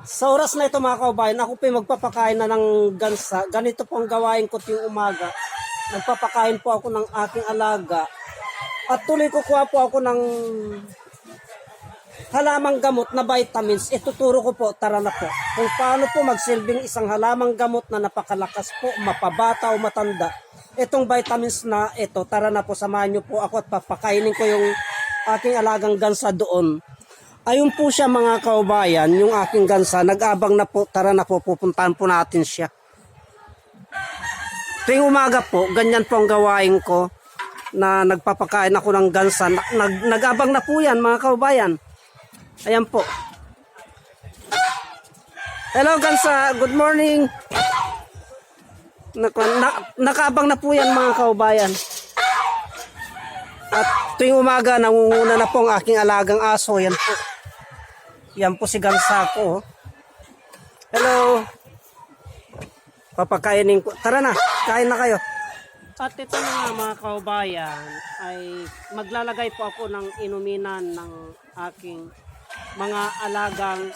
Sa oras na ito mga kaubayan, ako po magpapakain na ng gansa. Ganito po ang gawain ko tuwing umaga. Nagpapakain po ako ng aking alaga. At tuloy kukuha po ako ng halamang gamot na vitamins. Ituturo ko po, tara na po. Kung paano po magsilbing isang halamang gamot na napakalakas po, mapabata o matanda. Itong vitamins na ito, tara na po, samahan niyo po ako at papakainin ko yung aking alagang gansa doon. Ayun po siya mga kaubayan, yung aking gansa, nag-abang na po, tara na po, pupuntahan po natin siya. Tuwing umaga po, ganyan po ang gawain ko na nagpapakain ako ng gansa. Nag, nag, nag-abang na po yan mga kaubayan. Ayan po. Hello gansa, good morning. Nak na, nakaabang na po yan mga kaubayan. At tuwing umaga, nangunguna na po ang aking alagang aso. Yan po. Yan po si Gansa ko. oh. Hello. Papakainin ko. Tara na, kain na kayo. At ito na nga mga kaubayan, ay maglalagay po ako ng inuminan ng aking mga alagang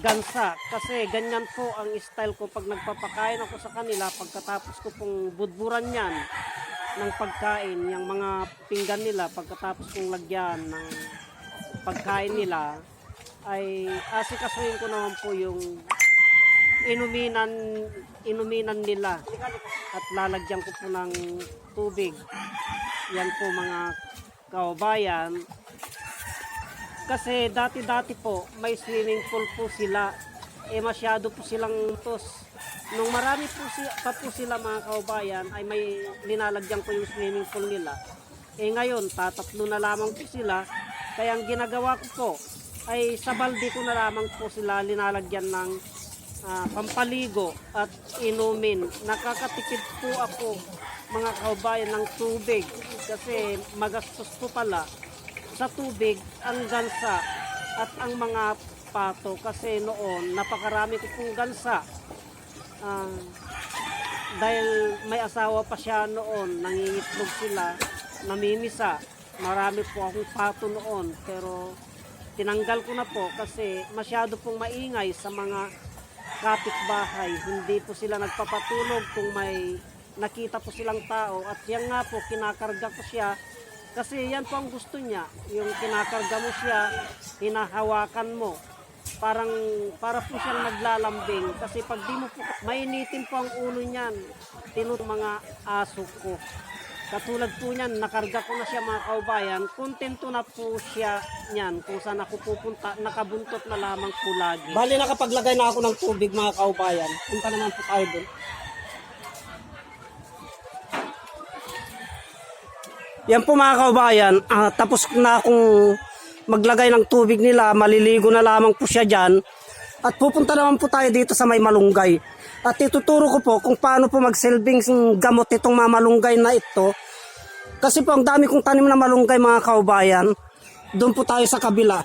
gansa. Kasi ganyan po ang style ko pag nagpapakain ako sa kanila pagkatapos ko pong budburan yan ng pagkain, yung mga pinggan nila pagkatapos kong lagyan ng pagkain nila ay asikasuhin ko naman po yung inuminan inuminan nila at lalagyan ko po ng tubig. Yan po mga kaubayan kasi dati-dati po may swimming pool po sila. Eh masyado po silang tos. Nung marami po si, pa po sila mga kaubayan ay may linalagyan ko yung swimming pool nila. Eh ngayon tatatlo na lamang po sila. Kaya ang ginagawa ko po ay sa balde ko na lamang po sila linalagyan ng ah, pampaligo at inumin. Nakakatipid po ako mga kaubayan ng tubig kasi magastos po pala sa tubig ang gansa at ang mga pato kasi noon napakarami ko pong gansa. Ah, dahil may asawa pa siya noon nangingitlog sila namimisa. Marami po akong pato noon pero tinanggal ko na po kasi masyado pong maingay sa mga kapitbahay. Hindi po sila nagpapatulog kung may nakita po silang tao. At yan nga po kinakarga ko siya. Kasi yan po ang gusto niya. Yung kinakarga mo siya hinahawakan mo. Parang para po siyang naglalambing. Kasi pag di mo po mainitin po ang ulo niyan tinut mga aso ko katulad po niyan nakarga ko na siya mga kaubayan. Kontento na po siya niyan kung saan ako pupunta nakabuntot na lamang po lagi. Bali nakapaglagay na ako ng tubig mga kaubayan. Punta naman po tayo doon Yan po mga kaubayan, ah, tapos na akong maglagay ng tubig nila, maliligo na lamang po siya dyan. At pupunta naman po tayo dito sa may malunggay. At ituturo ko po kung paano po magsilbing gamot itong mga malunggay na ito. Kasi po ang dami kong tanim na malunggay mga kaubayan. Doon po tayo sa kabila.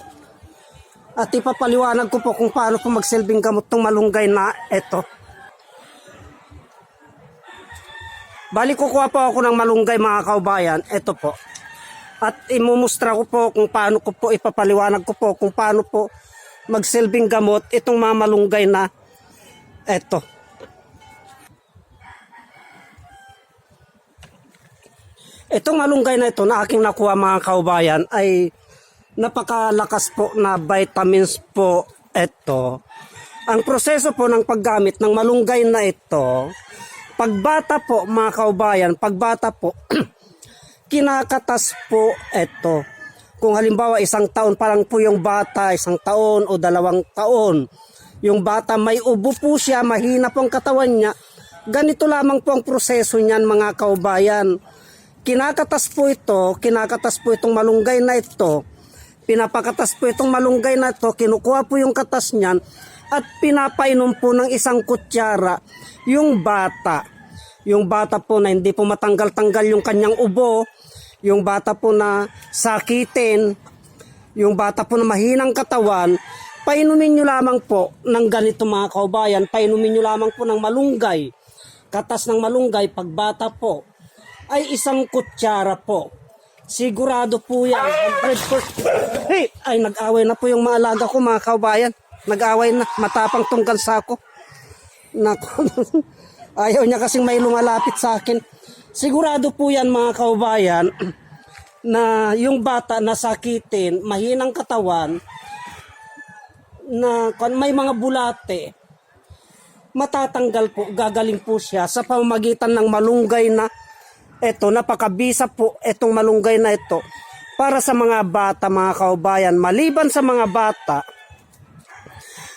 At ipapaliwanag ko po kung paano po magsilbing gamot itong malunggay na ito. Bali kukuha po ako ng malunggay mga kaubayan. Ito po. At imumustra ko po kung paano ko po ipapaliwanag ko po kung paano po magsilbing gamot itong mga malunggay na ito. Itong malunggay na ito na aking nakuha mga kaubayan ay napakalakas po na vitamins po ito. Ang proseso po ng paggamit ng malunggay na ito, pagbata po mga kaubayan, pagbata po, kinakatas po ito. Kung halimbawa isang taon parang po yung bata, isang taon o dalawang taon, yung bata may ubo po siya, mahina po ang katawan niya, ganito lamang po ang proseso niyan mga kaubayan. Kinakatas po ito, kinakatas po itong malunggay na ito, pinapakatas po itong malunggay na ito, kinukuha po yung katas niyan, at pinapainom po ng isang kutsara yung bata. Yung bata po na hindi po matanggal-tanggal yung kanyang ubo, yung bata po na sakitin, yung bata po na mahinang katawan, painumin nyo lamang po ng ganito mga kaubayan, painumin nyo lamang po ng malunggay. Katas ng malunggay, pag bata po, ay isang kutsara po. Sigurado po yan. 100%. Hey, ay nag-away na po yung mga alaga ko mga kaubayan. Nag-away na. Matapang tunggal sa ako. Nako. Ayaw niya kasing may lumalapit sa akin. Sigurado po yan mga kaubayan na yung bata nasakitin, mahinang katawan, na kung may mga bulate, matatanggal po, gagaling po siya sa pamamagitan ng malunggay na eto, napakabisa po etong malunggay na ito para sa mga bata, mga kaubayan. Maliban sa mga bata,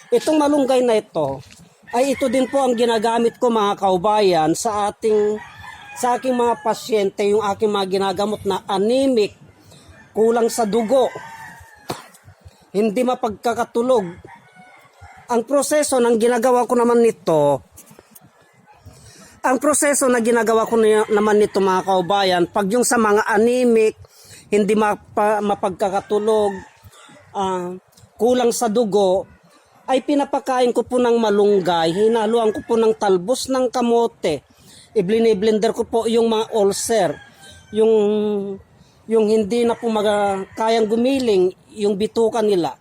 itong malunggay na ito, ay ito din po ang ginagamit ko mga kaubayan sa ating sa aking mga pasyente, yung aking mga ginagamot na anemic, kulang sa dugo, hindi mapagkakatulog. Ang proseso ng ginagawa ko naman nito, ang proseso na ginagawa ko na- naman nito mga kaubayan, pag yung sa mga anemic, hindi mapa, mapagkakatulog, ah, kulang sa dugo, ay pinapakain ko po ng malunggay, hinaluan ko po ng talbos ng kamote, i-blender ko po yung mga ulcer, yung yung hindi na po maga, kayang gumiling, yung bituka nila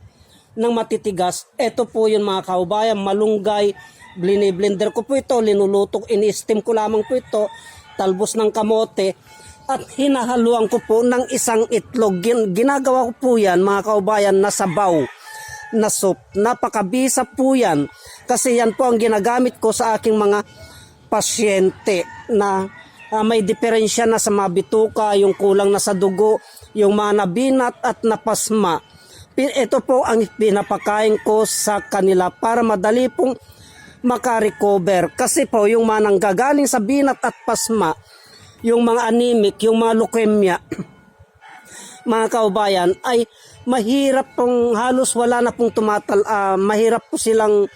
ng matitigas. Ito po yung mga kaubayan, malunggay, blender ko po ito, linulutok, ini-steam ko lamang po ito, talbos ng kamote, at hinahaluan ko po ng isang itlog. Gin- ginagawa ko po yan, mga kaubayan, na sabaw na soup. Napakabisa po yan. Kasi yan po ang ginagamit ko sa aking mga pasyente na ah, may diferensya na sa mga bituka, yung kulang na sa dugo, yung mga nabinat at napasma. Ito po ang pinapakain ko sa kanila para madali pong makarecover. Kasi po yung mga nanggagaling sa binat at pasma, yung mga anemic, yung mga leukemia, mga kaubayan ay mahirap pong halos wala na pong tumatal ah, mahirap po silang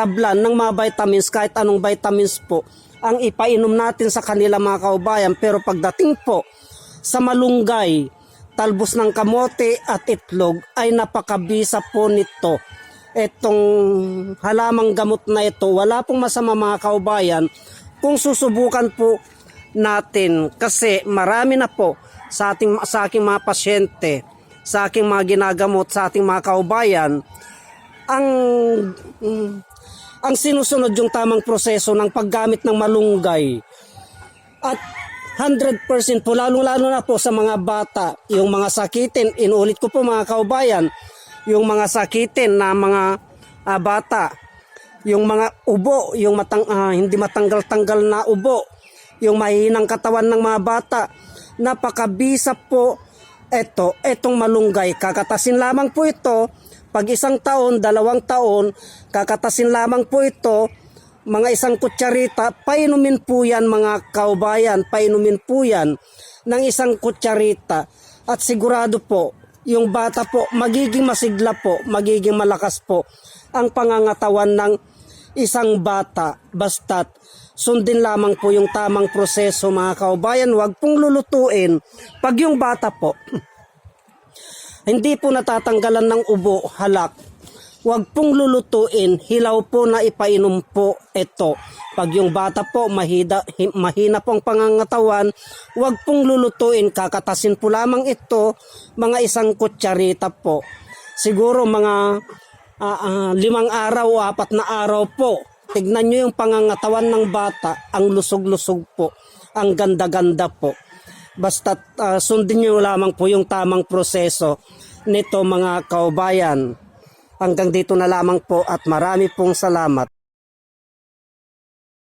tablan ng mga vitamins kahit anong vitamins po ang ipainom natin sa kanila mga kaubayan. Pero pagdating po sa malunggay talbos ng kamote at itlog ay napakabisa po nito. Etong halamang gamot na ito wala pong masama mga kaubayan kung susubukan po natin. Kasi marami na po sa ating sa aking mga pasyente, sa aking mga ginagamot, sa ating mga kaubayan ang ang sinusunod yung tamang proseso ng paggamit ng malunggay. At 100% po, lalo-lalo na po sa mga bata, yung mga sakitin, inulit ko po mga kaubayan, yung mga sakitin na mga ah, bata, yung mga ubo, yung matang, ah, hindi matanggal-tanggal na ubo, yung mahinang katawan ng mga bata, napakabisa po eto, etong malunggay. Kakatasin lamang po ito, pag isang taon, dalawang taon, kakatasin lamang po ito, mga isang kutsarita, painumin po yan mga kaubayan, painumin po yan ng isang kutsarita. At sigurado po, yung bata po, magiging masigla po, magiging malakas po ang pangangatawan ng isang bata. Basta't sundin lamang po yung tamang proseso mga kaubayan, wag pong lulutuin pag yung bata po hindi po natatanggalan ng ubo, halak. Huwag pong lulutuin, hilaw po na ipainom po ito. Pag yung bata po mahida, hi- mahina pong pangangatawan, huwag pong lulutuin, kakatasin po lamang ito, mga isang kutsarita po. Siguro mga ah, ah, limang araw o apat na araw po. Tignan nyo yung pangangatawan ng bata, ang lusog-lusog po, ang ganda-ganda po. Basta sundin nyo lamang po yung tamang proseso nito mga kaubayan. Hanggang dito na lamang po at marami pong salamat.